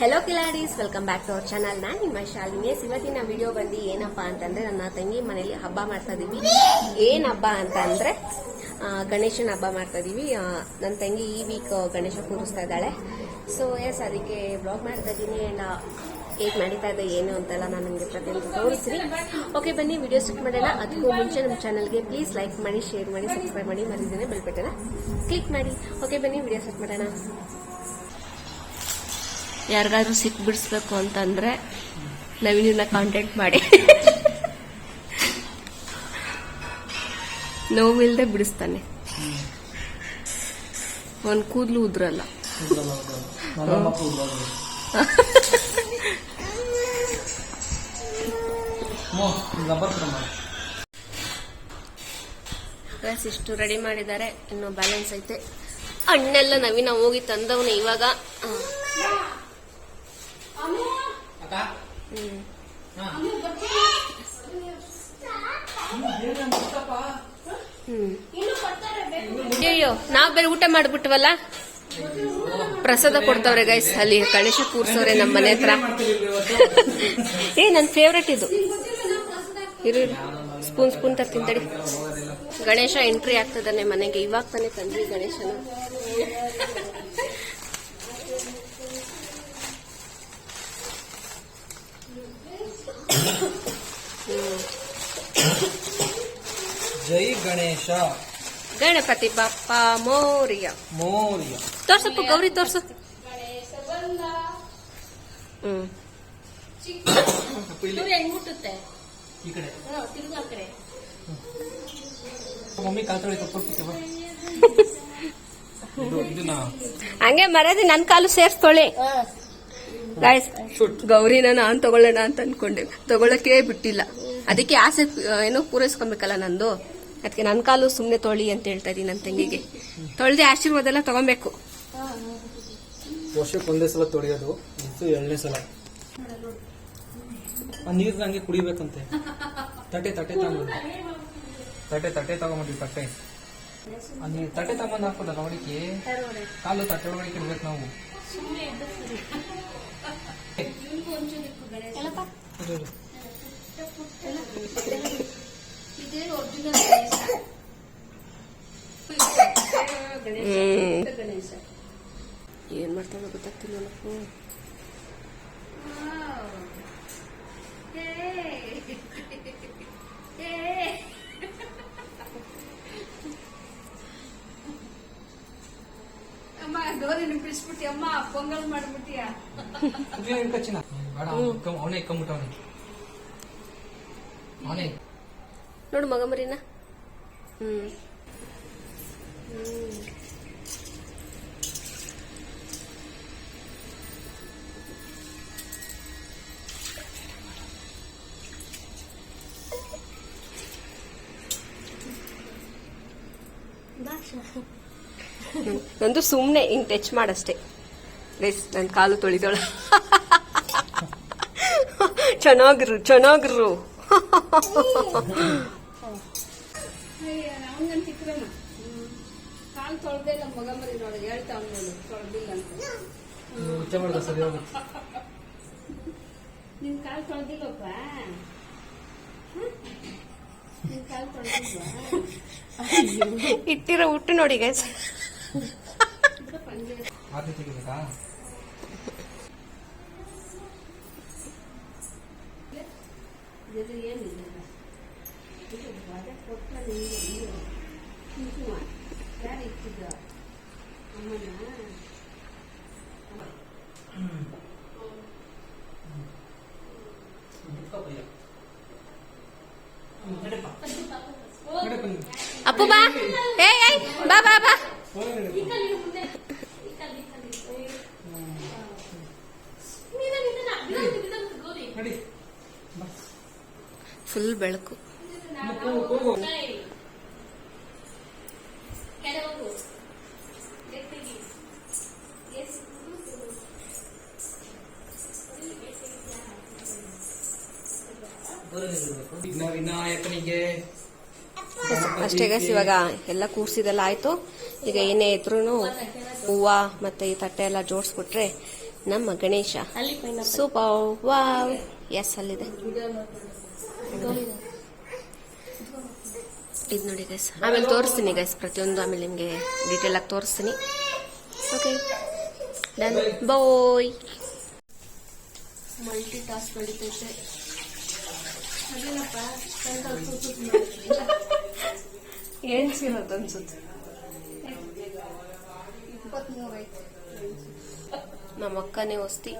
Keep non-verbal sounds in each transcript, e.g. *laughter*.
Hello ಕಿಲಾಡೀಸ್ welcome back to our channel ನಾನು ನಿಮ್ಮ ಶಾಲಿನಿ. ಇವತ್ತಿನ ವಿಡಿಯೋ ಬಂದು ಏನಪ್ಪ ಅಂತಂದ್ರೆ ನನ್ನ ತಂಗಿ ಮನೆಯಲ್ಲಿ ಹಬ್ಬ ಮಾಡ್ತಾ ಇದೀವಿ. ಏನ್ ಹಬ್ಬ ಅಂತ ಅಂದ್ರೆ ಗಣೇಶನ ಹಬ್ಬ ಮಾಡ್ತಾ ಇದೀವಿ. ನನ್ನ ತಂಗಿ ಈ ವೀಕ್ ಗಣೇಶ ಕೂರಿಸ್ತಾ ಇದ್ದಾಳೆ. ಸೊ ಎಸ್ ಅದಕ್ಕೆ ಬ್ಲಾಗ್ ಮಾಡ್ತಾ ಇದ್ದೀನಿ ಅಂಡ್ ಹೇಗೆ ನಡೀತಾ ಇದೆ, ಏನು ಅಂತೆಲ್ಲ ನಾನು ನಿಮಗೆ ಪ್ರತಿಯೊಂದು ತೋರಿಸ್ತೀನಿ. ಓಕೆ ಬನ್ನಿ ವಿಡಿಯೋ ಶೂಟ್ ಮಾಡೋಣ. ಅದಕ್ಕೂ ಮುಂಚೆ ನಮ್ಮ ಚಾನಲ್ಗೆ ಪ್ಲೀಸ್ ಲೈಕ್ ಮಾಡಿ ಶೇರ್ ಮಾಡಿ ಸಬ್ಸ್ಕ್ರೈಬ್ ಮಾಡಿ. ಮರಿದೇನೆ ಬೆಲ್ಬಟನ ಕ್ಲಿಕ್ ಮಾಡಿ. ಓಕೆ ಬನ್ನಿ ವಿಡಿಯೋ ಸ್ಟಾರ್ಟ್ ಮಾಡೋಣ. ಯಾರಿಗಾದ್ರೂ ಸಿಕ್ ಬಿಡಿಸ್ಬೇಕು ಅಂತಂದ್ರೆ ನವೀನನ್ನ ಕಾಂಟ್ಯಾಕ್ಟ್ ಮಾಡಿ. ನೋವಿಲ್ದೆ ಬಿಡಿಸ್ತಾನೆ. ಒಂದು ಕೂದಲು ಉದ್ರಲ್ಲ. ಇಷ್ಟು ರೆಡಿ ಮಾಡಿದ್ದಾರೆ. ಇನ್ನು ಬ್ಯಾಲೆನ್ಸ್ ಐತೆ. ಹಣ್ಣೆಲ್ಲ ನವೀನ ಹೋಗಿ ತಂದವನು ಇವಾಗ ಆ, ಹ್ಮ್. ಹ್ಮ್. ಅಯ್ಯೋ ನಾವ್ ಬೇರೆ ಊಟ ಮಾಡ್ಬಿಟ್ವಲ್ಲ? ಪ್ರಸಾದ ಕೊಡ್ತವ್ರೆ ಗೈಸ್ ಅಲ್ಲಿ ಗಣೇಶ ಕೂರ್ಸವ್ರೆ ನಮ್ಮ ಮನೆ ಹತ್ರ. ಏ, ನನ್ ಫೇವ್ರೆಟ್ ಇದು. ಇರು ಸ್ಪೂನ್ ಸ್ಪೂನ್ ತರ್ತೀನಿ, ತಡಿ. ಗಣೇಶ ಎಂಟ್ರಿ ಆಗ್ತದಾನೆ ಮನೆಗೆ. ಇವಾಗ ತಾನೇ ತಂದ್ರಿ ಗಣೇಶನ. ಜೈ ಗಣೇಶ. ಗಣಪತಿ ಬಪ್ಪ ಮೌರ್ಯ. ಮೌರ್ಯ. ತೋರ್ಸಪ್ಪ ಗೌರಿ ತೋರ್ಸು. ಹ್ಮ್. *coughs* ಈ ಕಡೆ. ಮಮ್ಮಿ ಕಾಲ್ ತೊಳಿ ಕೊಟ್ಬಿಡ್ತೀವಿ ಇದು ಇದನ್ನ. ಹಂಗೆ ಮರ್ಯಾದೆ ನನ್ ಕಾಲು ಸೇರ್ಸ್ಕೊಳ್ಳಿ. ಗಾಯ್ಸ್ ಗೌರಿನ ನಾನ್ ತಗೊಳ್ಳೋಣ ಅಂತ ಅನ್ಕೊಂಡೆ. ತಗೊಳಕ್ಕೆ ಬಿಟ್ಟಿಲ್ಲ. ಅದಕ್ಕೆ ಆಸೆ ಏನೋ ಪೂರೈಸ್ಕೊಬೇಕಲ್ಲ ನಂದು? ಅದಕ್ಕೆ ನನ್ನ ಕಾಲು ಸುಮ್ಮನೆ ತೊಳಿ ಅಂತ ಹೇಳ್ತಾ ಇದ್ದೀನಿ ನನ್ನ ತಂಗಿಗೆ. ತೊಳ್ದೆ ಆಶೀರ್ವಾದ ಎಲ್ಲ ತಗೊಬೇಕು. ವರ್ಷಕ್ಕೆ ಒಂದೇ ಸಲ ತೊಳೆಯೋದು ಇದು ಎರಡನೇ ಸಲ. ನೀರು ಹಾಗೆ ಕುಡಿಬೇಕಂತೆ. ತಟ್ಟೆ ತಟ್ಟೆ ತಗೊಂಡು. ತಟ್ಟೆ ತಟ್ಟೆ ತಗೊಂಬಂದ್ವಿ ತಟ್ಟೆ. ನೀರು ತಟ್ಟೆ ತಗೊಂಡು ಹಾಕೋದ ನೋಡಿಕೆ ಕಾಲು ತಟ್ಟೆ ಒಳಗಡೆ ಇಡ್ಬೇಕು ನಾವು. ಇರು, ಗಣೇಶ. ಗಣೇಶ ಏನ್ ಮಾಡ್ತಾವ ಗೊತ್ತಾಗ್ತಿಲ್ಲಪ್ಪ ಅಮ್ಮ ಗೌರಿ ಬಿಡಿಸ್ಬಿಟ್ಟಿ ಅಮ್ಮ ಪೊಂಗಲ್ ಮಾಡ್ಬಿಟ್ಟಿಯಾ? ಅವನೇ ಇಕ್ಕೊಂಬಿಟ್ಟವನೆ ಅವನೇ. ನೋಡು ಮಗ ಮರಿನ. ಹ್ಮ್. ಹ್ಮ್. ನಂದು ಸುಮ್ನೆ ಹಿಂಗ್ ಟಚ್ ಮಾಡಷ್ಟೇ. ಗೈಸ್ ನನ್ ಕಾಲು ತೊಳಿದೋಳ. *laughs* ಚೆನ್ನಾಗಿರು ಚೆನ್ನಾಗಿರು *laughs* ತೊಳ್ದೇ ನಮ್ಮ ಮಗ ಮರಿ ನೋಡಿ ಹೇಳ್ತಾ ಅವನು ತೊಳ್ದಿಲ್ಲ ಅಂತ. ಹುಚ್ಚ ಮಾಡಿದ ಸರಿ ಹೋಗುತ್ತೆ ನಿನ್ ಕಾಲ್ ತೊಳ್ದಿಲ್ಲಪ್ಪ. ಹ್ಮ್? ನಿನ್ ಕಾಲ್ ತೊಳ್ದಿಲ್ವಾ? ಇಟ್ಟಿರೋ ಹುಟ್ಟು ನೋಡಿ ಗೈಸ್ ಆರತಿ ತೆಗಿಬೇಕಾ? ಇದು ಏನಿಲ್ಲ ಇದು ಕೊಟ್ಟ ಕುಂಕುಮ ಇಟ್ಟಿದ್ದ ಅಮ್ಮನ ಅಪ್ಪು ಬಾ. ಏಯ್ ಏಯ್ ಬಾ ಬಾ ಬಾ. ಫುಲ್ ಬೆಳಕು. ವಿಘ್ನ ವಿನಾಯಕನಿಗೆ ಅಷ್ಟೇ ಗೈಸ್ ಇವಾಗ ಎಲ್ಲ ಕೂರ್ಸಿದೆಲ್ಲ ಆಯ್ತು. ಈಗ ಏನೇ ಇದ್ರು ಹೂವ ಮತ್ತೆ ಈ ತಟ್ಟೆ ಎಲ್ಲ ಜೋಡಿಸ್ಬಿಟ್ರೆ ನಮ್ಮ ಗಣೇಶ. Super wow. ಎಸ್ ಅಲ್ಲಿದೆ. ಇದು ನೋಡಿ ಗೈಸ್ ಆಮೇಲೆ ತೋರಿಸ್ತೀನಿ ಗೈಸ್ ಪ್ರತಿಯೊಂದು ಆಮೇಲೆ ನಿಮಗೆ ಡೀಟೇಲ್ ಆಗಿ ತೋರಿಸ್ತೀನಿ. Okay done bye multi task ನಡೀತೈತೆ. ಎಣ್ಸಿರೋದು ಅನ್ಸುತ್ತೆ ನಮ್ಮ ಅಕ್ಕನೇ ಹೊಸ್ತಿ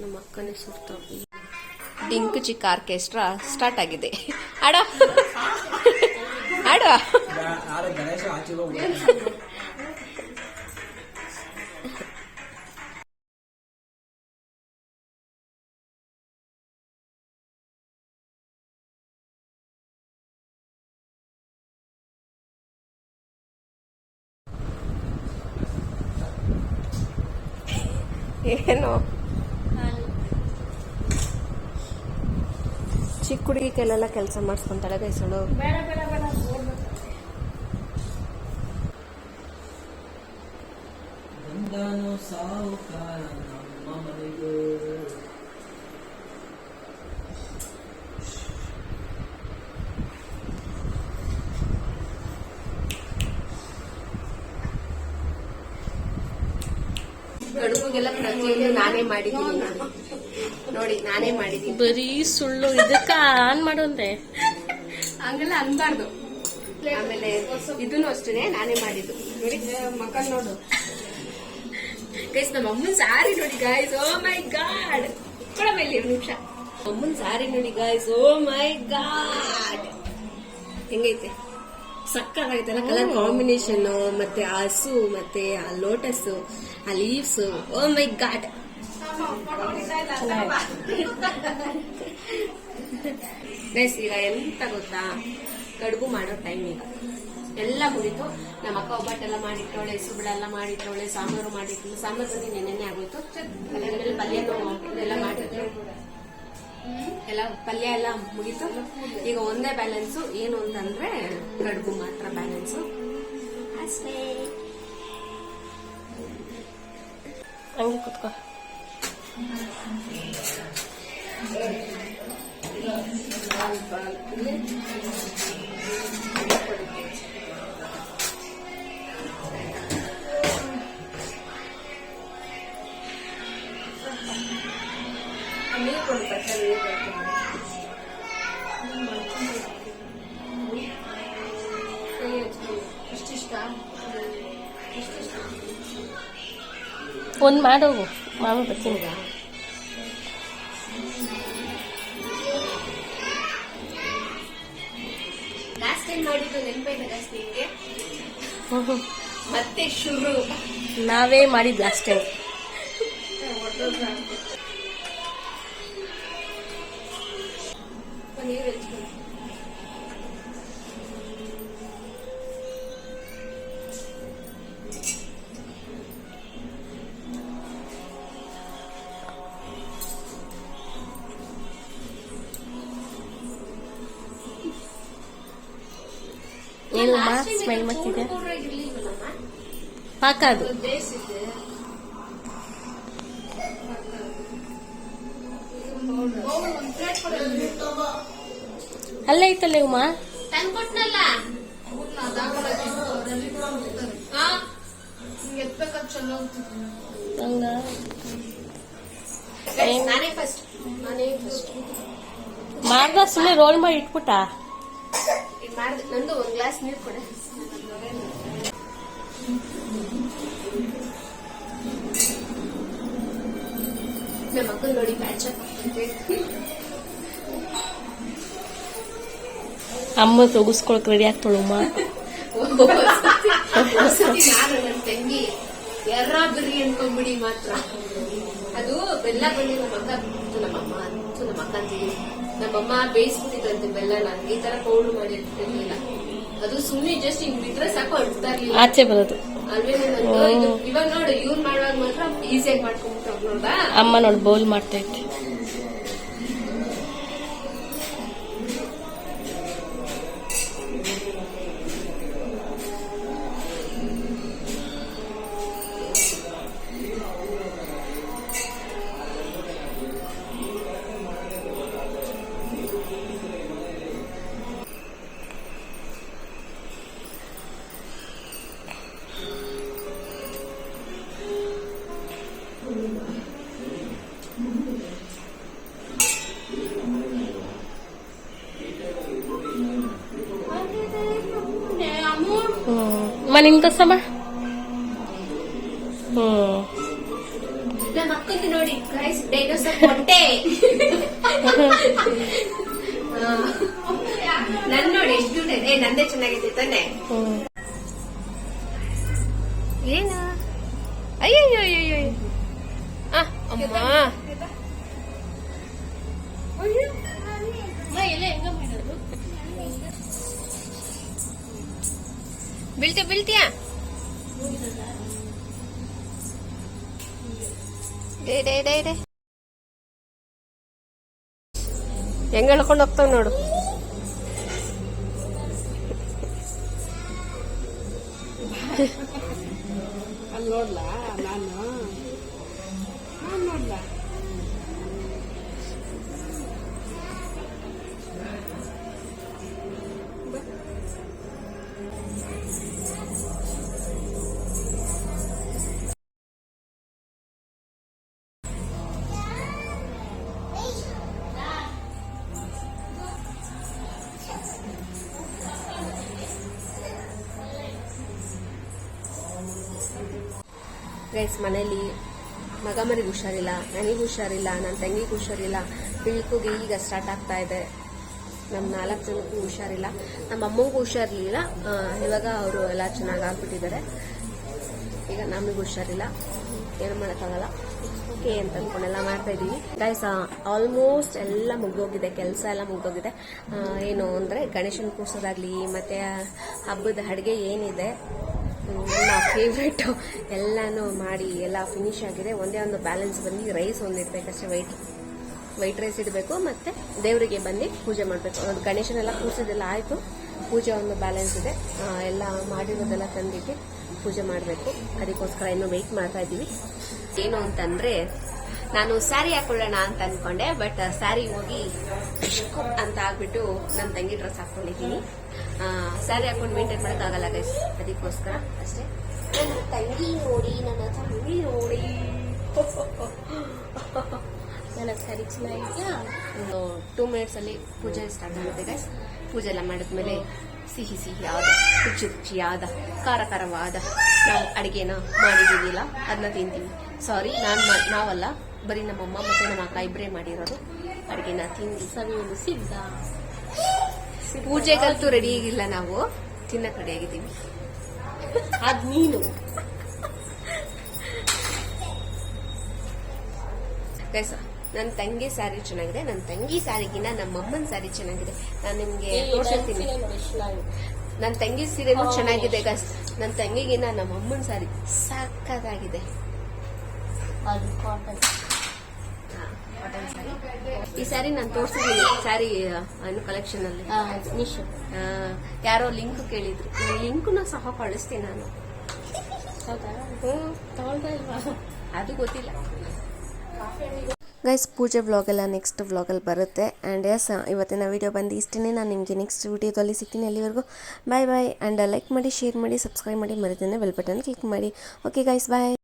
ನಮ್ಮ ಅಕ್ಕನೇ ಸುತ್ತ ಡಿಂಕ್ ಚಿಕ್ಕ ಆರ್ಕೆಸ್ಟ್ರಾ ಸ್ಟಾರ್ಟ್ ಆಗಿದೆ. ಆಡ ಆಡ ಏನು? ಚಿಕ್ಕ ಹುಡುಗಿ ಕೈಲೆಲ್ಲ ಕೆಲಸ ಮಾಡಿಸ್ಕೊಂತಾಳೆ ಗೈಸಳು ಬೇಡ ನಾನೇ ಮಾಡಿದ್ದೀನಿ ನೋಡಿ ನೋಡಿ ನಾನೇ ಮಾಡಿದ್ದೀನಿ. ಬರೀ ಸುಳ್ಳು. ಇದಕ್ಕ ಆನ್ ಮಾಡೋಂದ್ರೆ ಹಂಗೆಲ್ಲ ಅನ್ಬಾರ್ದು. ಆಮೇಲೆ ಇದನ್ನು ಅಷ್ಟೇ ನಾನೇ ಮಾಡಿದ್ದು. ನೋಡಿ. ಮಕ್ಕಳು ನೋಡು. ಗೈಸ್ ನಮ್ಮ ಅಮ್ಮನ ಸಾರಿ ನೋಡಿ ಗಾಯ್ಸ್ ಓ ಮೈ ಗಾಡ್ ಕೊಡ ಮೇಲೆ ಎರಡು ನಿಮಿಷ. ಅಮ್ಮನ ಸಾರಿ ನೋಡಿ ಗಾಯ್ಸ್ ಓ ಮೈ ಗಾಡ್ ಹೆಂಗೈತೆ? ಸಕ್ಕತ್ತಾಗೈತಲ್ಲ ಕಲರ್ ಕಾಂಬಿನೇಷನ್ ಮತ್ತೆ ಆ ಹಸು, ಮತ್ತೆ ಆ ಲೋಟಸ್ ಆ leaves oh my god guys ಈಗ ಎಂತ ಗೊತ್ತಾ? ಕಡುಬು ಮಾಡೋ ಟೈಮ್ ಈಗ. ಎಲ್ಲ ಮುಗಿತು ನಮ್ಮ ಅಕ್ಕ ಒಬ್ಬಟ್ಟೆಲ್ಲ ಮಾಡಿಟ್ಟವಳೆ ಸುಬಳೆಲ್ಲ ಮಾಡಿಟ್ಟವಳೆ, ಸಾಂಬಾರು ಮಾಡಿಟ್ಟು, ಸಾಂಬಾರು ಬಂದು ನೆನೆನೆ ಆಗೋಯ್ತು. ಪಲ್ಯ ಎಲ್ಲ ಮಾಡಿಟ್ಲು ಎಲ್ಲ ಪಲ್ಯ ಎಲ್ಲ ಮುಗೀತು. ಈಗ ಒಂದೇ ಬ್ಯಾಲೆನ್ಸು ಏನು ಅಂತಂದ್ರೆ ಕಡುಬು ಮಾತ್ರ ಬ್ಯಾಲೆನ್ಸು ಅಷ್ಟೇ. ಕುತ್ಕೋ. ಒಂದ್ ಮಾಡೋಗು ಮಾಮಿ ಬರ್ತೀನಿ. ಲಾಸ್ಟ್ ಟೈಮ್ ಮಾಡಿದ್ದು ನಿಮ್ಗೆ. ಮತ್ತೆ ಶುರು. ನಾವೇ ಮಾಡಿದ್ ಲಾಸ್ಟ್ ಟೈಮ್ ನೀರು ಹಚ್ಕೊಂಡು ಏನು Last time ಸ್ಮೆಲ್ ಇದು ಮಾಡ್ತಿದೆ ಪೌಡ್ರ್ ಪೌಡ್ರ್ ಇರ್ಲಿಲ್ವಲ್ಲಮ್ಮ? ಪಾಕ ಅದು ಬೇಯಿಸಿದ್ದೆ. ಅಲ್ಲೇ ಐತಲ್ಲ ಉಮಾ? ತಂದ್ಕೊಟ್ನಲ್ಲ? ಹಂಗ? ನಾನೇ ಫಸ್ಟ್ ನಾನೇ ಫಸ್ಟ್ ಮಾಡ್ದ ಸುಮ್ಮನೆ ರೋಲ್ ಮಾಡಿ ಇಟ್ಬಿಟ್ಟ? ಮಾಡ್ದೆ ನಂದು ಒಂದ್ ಗ್ಲಾಸ್ ನೀರು ಕೊಡ. ನಮ್ಮ ಮಕ್ಕಳು ನೋಡಿ ಪ್ಯಾಚ್ ಅಮ್ಮ ತೊಗಸ್ಕೊಳಕ್ ರೆಡಿ ಆಗ್ತಾಳಮ್ಮ. ನಾನು ನನ್ನ ತಂಗಿ ಎರ್ರ ಬಿರಿ ಅನ್ಕೊಂಡ್ಬಿಡಿ ಮಾತ್ರ ಅದು ಬೆಲ್ಲ ಬಂದು ನಮ್ಮ ಅಕ್ಕ ಬಿಟ್ಟು ನಮ್ಮಮ್ಮ ಅಂತು ನಮ್ಮ ಅಕ್ಕ ಅಂತೀವಿ ನಮ್ಮಮ್ಮ ಬೇಯಿಸ್ಬಿಟ್ಟಿದ್ರಂತೆ ಬೆಲ್ಲನ ಈ ತರ ಪೌಡ್ರ್ ಮಾಡಿ ಇಟ್ಟಿರ್ಲಿಲ್ಲ ಅದು ಸುಮ್ಮನೆ ಜಸ್ಟ್ ಹಿಂಗ್ ಬಿಟ್ರೆ ಸಾಕು ಅಳ್ತಾ ಇರ್ಲಿಲ್ಲ ಆಚೆ ಬರೋದು ಇವಾಗ ನೋಡು ಇವ್ರು ಮಾಡುವಾಗ ಮಾತ್ರ ಈಸಿಯಾಗಿ ಮಾಡ್ಕೊಂಡ್ಬಿಟ್ಟು ನೋಡ್ದಾ ಅಮ್ಮ ನೋಡಿ ಬೌಲ್ ಮಾಡ್ತೈತೆ ನಿಂಗೆ ತೋರ್ಸಮ್ಮ ಹ್ಮ್ ನೋಡಿ ನನ್ ನೋಡಿ ಎಷ್ಟು ನಂದೇ ಚೆನ್ನಾಗಿದೆ ತಾನೆ ಹ್ಮ್ ಏನ ಅಯ್ಯಯ್ಯೋ ಆ ಅಮ್ಮ ಬೀಳ್ತೀಯ ಬೀಳ್ತೀಯ ಡೇ ಡೇ ಡೇ ಡೇ ಹೆಂಗ್ ಹೇಳ್ಕೊಂಡು ಹೋಗ್ತಾವ ನೋಡು ಅಲ್ಲಿ ನೋಡ್ಲಾ ನಾನು ನಾನು ನೋಡ್ಲಾ ಗೈಸ್ ಮನೇಲಿ ಮಗ ಮರಿಗೆ ಹುಷಾರಿಲ್ಲ, ನನಗೆ ಹುಷಾರಿಲ್ಲ ನನ್ನ ತಂಗಿಗೆ ಹುಷಾರಿಲ್ಲ, ಬಿಳ್ಕುಗೆ ಈಗ ಸ್ಟಾರ್ಟ್ ಆಗ್ತಾ ಇದೆ. ನಮ್ಮ ನಾಲ್ಕು ಜನಕ್ಕೂ ಹುಷಾರಿಲ್ಲ. ನಮ್ಮ ಅಮ್ಮಂಗೂ ಹುಷಾರಿರಲಿಲ್ಲ ಇವಾಗ ಅವರು ಎಲ್ಲ ಚೆನ್ನಾಗಿ ಆಗ್ಬಿಟ್ಟಿದ್ದಾರೆ. ಈಗ ನಮಗೆ ಹುಷಾರಿಲ್ಲ. ಏನು ಮಾಡೋಕ್ಕಾಗಲ್ಲ. ಓಕೆ ಅಂತ ಅಂದ್ಕೊಂಡೆಲ್ಲ ಮಾಡ್ತಾ ಇದ್ದೀವಿ. ಗೈಸ್ ಆಲ್ಮೋಸ್ಟ್ ಎಲ್ಲ ಮುಗ್ದೋಗಿದೆ. ಕೆಲಸ ಎಲ್ಲ ಮುಗ್ದೋಗಿದೆ. ಏನು ಅಂದರೆ ಗಣೇಶನ ಕೂರ್ಸೋದಾಗ್ಲಿ, ಮತ್ತು ಹಬ್ಬದ ಅಡುಗೆ ಏನಿದೆ ನನ್ನ ಫೇವ್ರೇಟು ಎಲ್ಲಾನು ಮಾಡಿ, ಎಲ್ಲ ಫಿನಿಶ್ ಆಗಿದೆ. ಒಂದೇ ಒಂದು ಬ್ಯಾಲೆನ್ಸ್ ಬಂದು ರೈಸ್ ಒಂದಿರ್ಬೇಕಷ್ಟೇ ವೈಟ್ ವೈಟ್ ರೈಸ್ ಇಡಬೇಕು. ಮತ್ತೆ ದೇವರಿಗೆ ಬಂದು ಪೂಜೆ ಮಾಡಬೇಕು. ಒಂದು ಗಣೇಶನೆಲ್ಲ ಕೂರಿಸಿದೆಲ್ಲ ಆಯಿತು. ಪೂಜೆ ಒಂದು ಬ್ಯಾಲೆನ್ಸ್ ಇದೆ. ಎಲ್ಲ ಮಾಡಿರೋದೆಲ್ಲ ತಂದಿಟ್ಟು ಪೂಜೆ ಮಾಡಬೇಕು. ಅದಕ್ಕೋಸ್ಕರ ಇನ್ನೂ ವೆಯ್ಟ್ ಮಾಡ್ತಾ ಇದ್ದೀವಿ. ಏನು ಅಂತಂದ್ರೆ ನಾನು ಸ್ಯಾರಿ ಹಾಕೊಳ್ಳೋಣ ಅಂತ ಅನ್ಕೊಂಡೆ ಬಟ್ ಸ್ಯಾರಿ ಹೋಗಿ ಅಂತ ಆಗ್ಬಿಟ್ಟು ನನ್ನ ತಂಗಿ ಡ್ರೆಸ್ ಹಾಕೊಂಡಿದ್ದೀನಿ. ಸ್ಯಾರಿ ಹಾಕೊಂಡು ಮೇಂಟೈನ್ ಮಾಡೋಕ್ಕಾಗಲ್ಲ ಗೈಸ್ ಅದಕ್ಕೋಸ್ಕರ ಅಷ್ಟೇ. ನನ್ನ ತಂಗಿ ನೋಡಿ ನನ್ನ ತಂಗಿ ನೋಡಿ. ನನ್ನ ಸ್ಯಾರಿ ಚೆನ್ನಾಗಿದೆಯಾ? ಒಂದು ಟೂ ಮಿನಿಟ್ಸ್ ಅಲ್ಲಿ ಪೂಜೆ ಸ್ಟಾರ್ಟ್ ಆಗುತ್ತೆ ಗೈಸ್ ಪೂಜೆ ಎಲ್ಲ ಮಾಡಿದ್ಮೇಲೆ ಸಿಹಿ ಸಿಹಿಯಾದ ರುಚಿ ರುಚಿಯಾದ ಖಾರ ಖಾರವಾದ ನಾವು ಅಡುಗೆನ ಮಾಡಿದ್ದೀವಿಲ್ಲ. ಅದನ್ನ ತಿಂತೀವಿ. ಸಾರಿ ನಾನು ನಾವಲ್ಲ. ಬರೀ ನಮ್ಮಮ್ಮ ಮತ್ತೆ ನಮ್ಮ ಅಕ್ಕ ಇಬ್ಬರೇ ಮಾಡಿರೋದು. ಅಡುಗೆನ ತಿಂದು ಸವಿಯಲು ಸಿದ್ಧ. ಪೂಜೆಗಂತೂ ರೆಡಿ ಆಗಿಲ್ಲ ನಾವು. ತಿನ್ನಕ್ ರೆಡಿ ಆಗಿದ್ದೀವಿ. ಅದ್ ನೀನು. ನನ್ ನನ್ನ ತಂಗಿ ಸ್ಯಾರಿ ಚೆನ್ನಾಗಿದೆ. ನನ್ನ ತಂಗಿ ಸಾರಿಗಿನ ನಮ್ಮ ಅಮ್ಮನ ಸ್ಯಾರಿ ಚೆನ್ನಾಗಿದೆ. ನಾನು ನಿಮ್ಗೆ ತೋರಿಸ್ತೀನಿ ನನ್ನ ತಂಗಿ ಸೀರೆನೂ ಚೆನ್ನಾಗಿದೆ ಗಸ್ ನನ್ನ ತಂಗಿಗಿನ ನಮ್ಮಮ್ಮನ ಸ್ಯಾರಿ ಸಾಕದಾಗಿದೆ ಅದು ಕಾಟನ್ ಈ ಸ್ಯಾರಿ ನಾನು ತೋರಿಸಿದ್ದೀನಿ ಸ್ಯಾರಿ ಏನು ಕಲೆಕ್ಷನ್ ಅಲ್ಲಿ. ನಿಶು ಯಾರೋ ಲಿಂಕ್ ಕೇಳಿದ್ರು. ಲಿಂಕ್ನ ಸಹ ಕಳಿಸ್ತೀನಿ ನಾನು. ಅದು ಗೊತ್ತಿಲ್ಲ. ಗೈಸ್ ಪೂಜೆ ವ್ಲಾಗೆಲ್ಲ ನೆಕ್ಸ್ಟ್ ವ್ಲಾಗಲ್ಲಿ ಬರುತ್ತೆ. ಆ್ಯಂಡ್ ಎಸ್ ಇವತ್ತಿನ ವಿಡಿಯೋ ಬಂದು ಇಷ್ಟೇ ನಾನು ನಿಮಗೆ ನೆಕ್ಸ್ಟ್ ವಿಡಿಯೋದಲ್ಲಿ ಸಿಗ್ತೀನಿ ಅಲ್ಲಿವರೆಗೂ. ಬಾಯ್ ಬಾಯ್ ಆ್ಯಂಡ್ ಲೈಕ್ ಮಾಡಿ ಶೇರ್ ಮಾಡಿ ಸಬ್ಸ್ಕ್ರೈಬ್ ಮಾಡಿ ಮರಿದೇನೆ ಬೆಲ್ ಬಟನ್ ಕ್ಲಿಕ್ ಮಾಡಿ. Okay guys bye